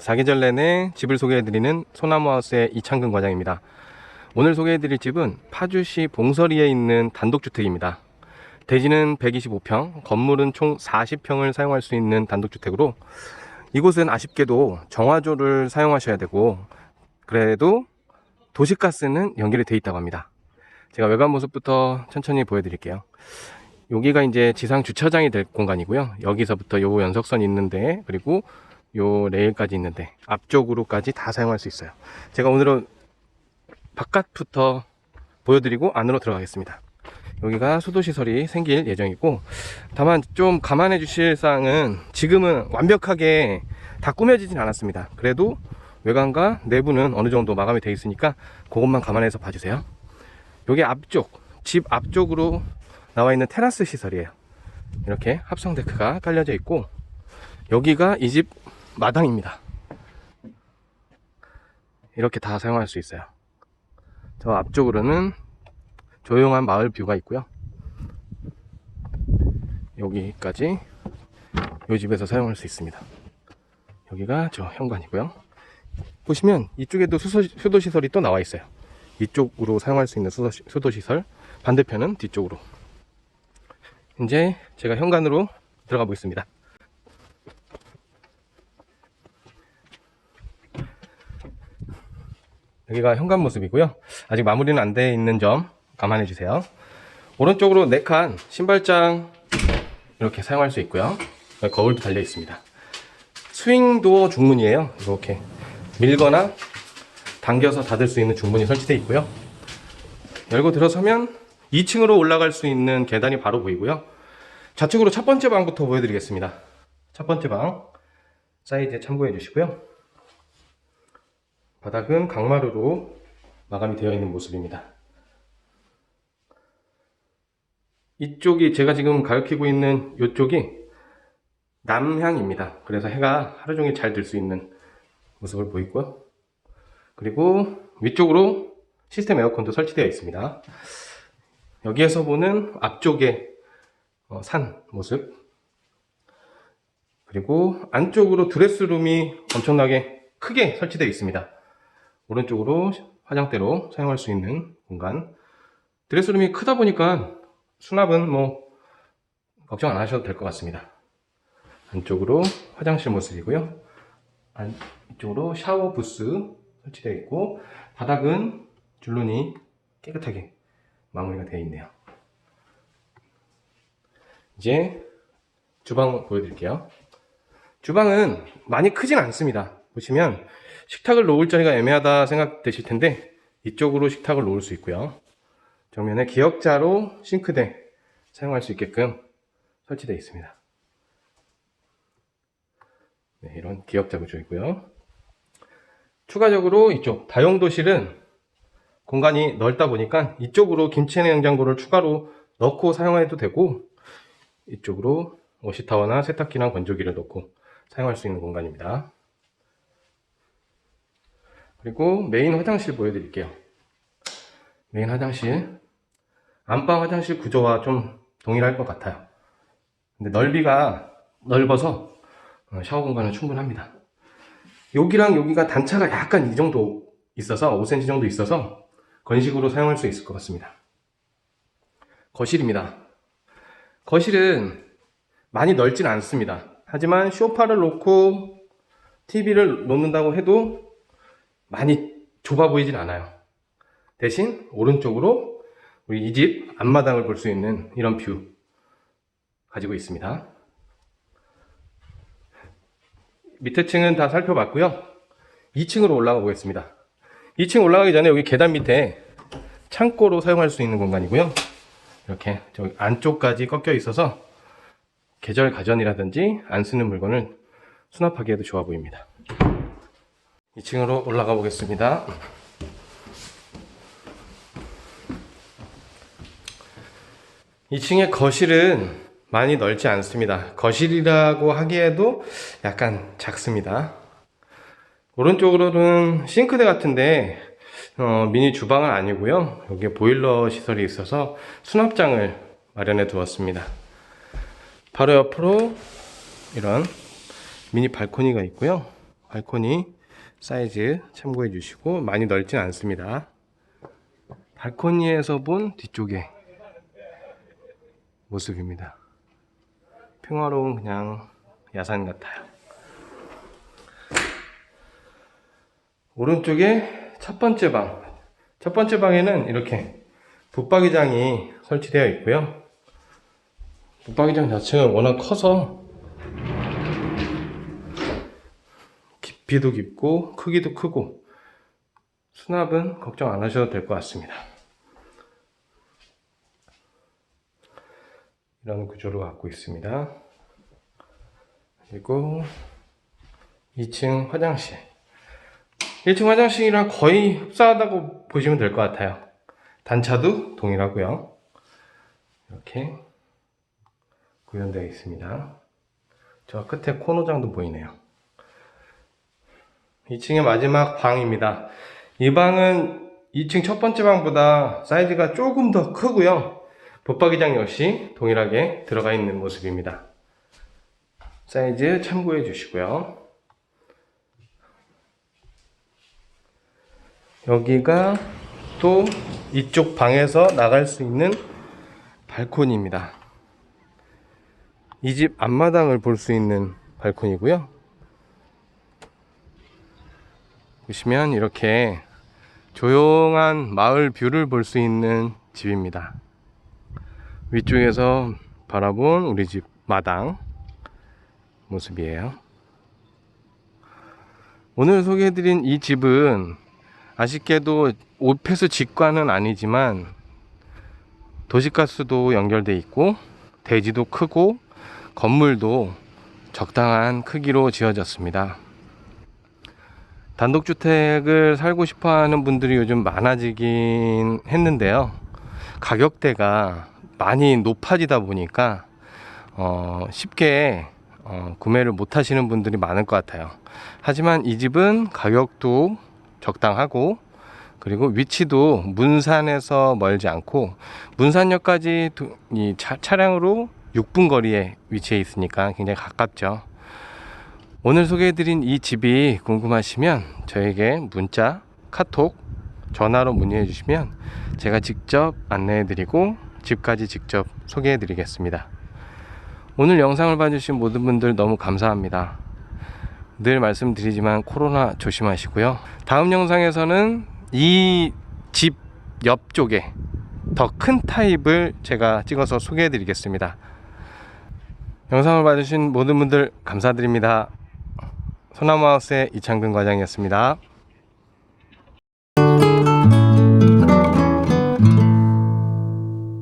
사계절 내내 집을 소개해드리는 소나무하우스의 이창근 과장입니다. 오늘 소개해드릴 집은 파주시 봉서리에 있는 단독주택입니다. 대지는 125평, 건물은 총 40평을 사용할 수 있는 단독주택으로 이곳은 아쉽게도 정화조를 사용하셔야 되고 그래도 도시가스는 연결이 돼 있다고 합니다. 제가 외관 모습부터 천천히 보여드릴게요. 여기가 이제 지상 주차장이 될 공간이고요. 여기서부터 요 연석선 있는데 그리고 요 레일까지 있는데 앞쪽으로까지 다 사용할 수 있어요. 제가 오늘은 바깥부터 보여드리고 안으로 들어가겠습니다. 여기가 수도시설이 생길 예정이고 다만 좀 감안해 주실 사항은 지금은 완벽하게 다 꾸며지진 않았습니다. 그래도 외관과 내부는 어느 정도 마감이 되어 있으니까 그것만 감안해서 봐주세요. 여기 앞쪽, 집 앞쪽으로 나와 있는 테라스 시설이에요. 이렇게 합성 데크가 깔려져 있고 여기가 이 집 마당입니다. 이렇게 다 사용할 수 있어요. 저 앞쪽으로는 조용한 마을 뷰가 있고요. 여기까지 이 집에서 사용할 수 있습니다. 여기가 저 현관이고요. 보시면 이쪽에도 수소, 수도시설이 또 나와 있어요. 이쪽으로 사용할 수 있는 수도, 수도시설, 반대편은 뒤쪽으로. 이제 제가 현관으로 들어가 보겠습니다. 여기가 현관 모습이고요. 아직 마무리는 안 돼 있는 점 감안해 주세요. 오른쪽으로 4칸 신발장 이렇게 사용할 수 있고요. 거울도 달려 있습니다. 스윙도어 중문이에요. 이렇게 밀거나 당겨서 닫을 수 있는 중문이 설치되어 있고요. 열고 들어서면 2층으로 올라갈 수 있는 계단이 바로 보이고요. 좌측으로 첫 번째 방부터 보여드리겠습니다. 첫 번째 방 사이즈에 참고해 주시고요. 바닥은 강마루로 마감이 되어 있는 모습입니다. 이쪽이 제가 지금 가리키고 있는 이쪽이 남향입니다. 그래서 해가 하루 종일 잘 들 수 있는 모습을 보이고요. 그리고 위쪽으로 시스템 에어컨도 설치되어 있습니다. 여기에서 보는 앞쪽에 어, 산 모습 그리고 안쪽으로 드레스룸이 엄청나게 크게 설치되어 있습니다. 오른쪽으로 화장대로 사용할 수 있는 공간 드레스룸이 크다 보니까 수납은 뭐 걱정 안 하셔도 될 것 같습니다. 안쪽으로 화장실 모습이고요. 안, 이쪽으로 샤워 부스 설치되어 있고 바닥은 줄눈이 깨끗하게 마무리가 되어 있네요. 이제 주방 보여드릴게요. 주방은 많이 크진 않습니다. 보시면 식탁을 놓을 자리가 애매하다 생각되실 텐데 이쪽으로 식탁을 놓을 수 있고요. 정면에 기역자로 싱크대 사용할 수 있게끔 설치되어 있습니다. 네, 이런 기역자 구조이고요. 추가적으로 이쪽 다용도실은 공간이 넓다 보니까 이쪽으로 김치 냉장고를 추가로 넣고 사용해도 되고 이쪽으로 워시타워나 세탁기나 건조기를 넣고 사용할 수 있는 공간입니다. 그리고 메인 화장실 보여드릴게요. 메인 화장실 안방 화장실 구조와 좀 동일할 것 같아요. 근데 넓이가 넓어서 어, 샤워 공간은 충분합니다. 여기랑 여기가 단차가 약간 이 정도 있어서 5cm 정도 있어서 건식으로 사용할 수 있을 것 같습니다. 거실입니다. 거실은 많이 넓진 않습니다. 하지만 쇼파를 놓고 TV를 놓는다고 해도 많이 좁아 보이진 않아요. 대신 오른쪽으로 우리 이 집 앞마당을 볼 수 있는 이런 뷰 가지고 있습니다. 밑에 층은 다 살펴봤고요. 2층으로 올라가 보겠습니다. 2층 올라가기 전에 여기 계단 밑에 창고로 사용할 수 있는 공간이고요. 이렇게 저기 안쪽까지 꺾여 있어서 계절 가전이라든지 안 쓰는 물건을 수납하기에도 좋아 보입니다. 2층으로 올라가 보겠습니다. 2층의 거실은 많이 넓지 않습니다. 거실이라고 하기에도 약간 작습니다. 오른쪽으로는 싱크대 같은데 어, 미니 주방은 아니고요. 여기에 보일러 시설이 있어서 수납장을 마련해 두었습니다. 바로 옆으로 이런 미니 발코니가 있고요. 발코니 사이즈 참고해 주시고 많이 넓진 않습니다. 발코니에서 본 뒤쪽의 모습입니다. 평화로운 그냥 야산 같아요. 오른쪽에 첫 번째 방. 첫 번째 방에는 이렇게 붙박이장이 설치되어 있고요. 붙박이장 자체가 워낙 커서 깊이도 깊고 크기도 크고 수납은 걱정 안 하셔도 될 것 같습니다. 이런 구조로 갖고 있습니다. 그리고 2층 화장실. 1층 화장실이랑 거의 흡사하다고 보시면 될 것 같아요. 단차도 동일하고요. 이렇게 구현되어 있습니다. 저 끝에 코너장도 보이네요. 2층의 마지막 방입니다. 이 방은 2층 첫 번째 방보다 사이즈가 조금 더 크고요. 붙박이장 역시 동일하게 들어가 있는 모습입니다. 사이즈 참고해 주시고요. 여기가 또 이쪽 방에서 나갈 수 있는 발코니입니다. 이 집 앞마당을 볼 수 있는 발코니고요. 보시면 이렇게 조용한 마을 뷰를 볼 수 있는 집입니다. 위쪽에서 바라본 우리 집 마당 모습이에요. 오늘 소개해드린 이 집은 아쉽게도 오페스 직관은 아니지만 도시가스도 연결돼 있고 대지도 크고 건물도 적당한 크기로 지어졌습니다. 단독주택을 살고 싶어 하는 분들이 요즘 많아지긴 했는데요. 가격대가 많이 높아지다 보니까 어, 쉽게 어, 구매를 못 하시는 분들이 많을 것 같아요. 하지만 이 집은 가격도 적당하고 그리고 위치도 문산에서 멀지 않고 문산역까지 두- 이 차, 차량으로 6분 거리에 위치해 있으니까 굉장히 가깝죠. 오늘 소개해드린 이 집이 궁금하시면 저에게 문자, 카톡, 전화로 문의해 주시면 제가 직접 안내해 드리고 집까지 직접 소개해 드리겠습니다. 오늘 영상을 봐주신 모든 분들 너무 감사합니다. 늘 말씀드리지만 코로나 조심하시고요. 다음 영상에서는 이 집 옆쪽에 더 큰 타입을 제가 찍어서 소개해 드리겠습니다. 영상을 봐주신 모든 분들 감사드립니다. 소나무하우스의 이창근 과장이었습니다.